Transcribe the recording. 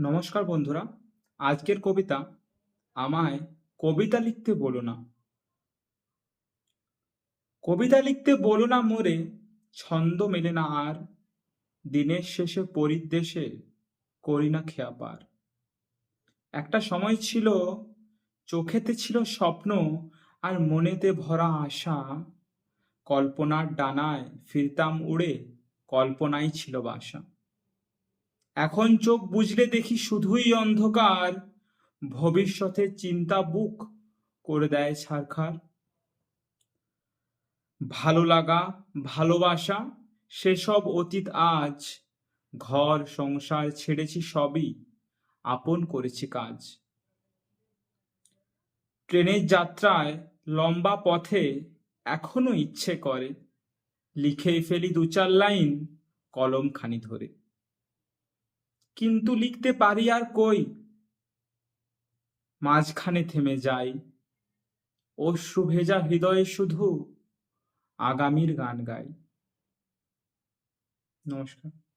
নমস্কার বন্ধুরা, আজকের কবিতা আমায় কবিতা লিখতে বলো না। কবিতা লিখতে বলো না মোরে, ছন্দ মেলে না আর, দিনের শেষে পরিদ্দেশে করি না খেয়া পার। একটা সময় ছিল, চোখেতে ছিল স্বপ্ন আর মনেতে ভরা আশা, কল্পনার ডানায় ফিরতাম উড়ে, কল্পনাই ছিল বাসা। এখন চোখ বুঝলে দেখি শুধুই অন্ধকার। ভবিষ্যতের চিন্তা বুক করে দেয় ছারখার ভালো লাগা, ভালোবাসা, সেসব অতীত আজ। ঘর, সংসার ছেড়েছি সবই, আপন করেছি কাজ। ট্রেনের যাত্রায় লম্বা পথে এখনও ইচ্ছে করে। লিখেই ফেলি দু চার লাইন কলম খানি ধরে। কিন্তু লিখতে পারি আর কই? মাঝখানে থেমে যাই। অশ্রু ভেজা হৃদয়ে শুধু আগামীর গান গাই। নমস্কার।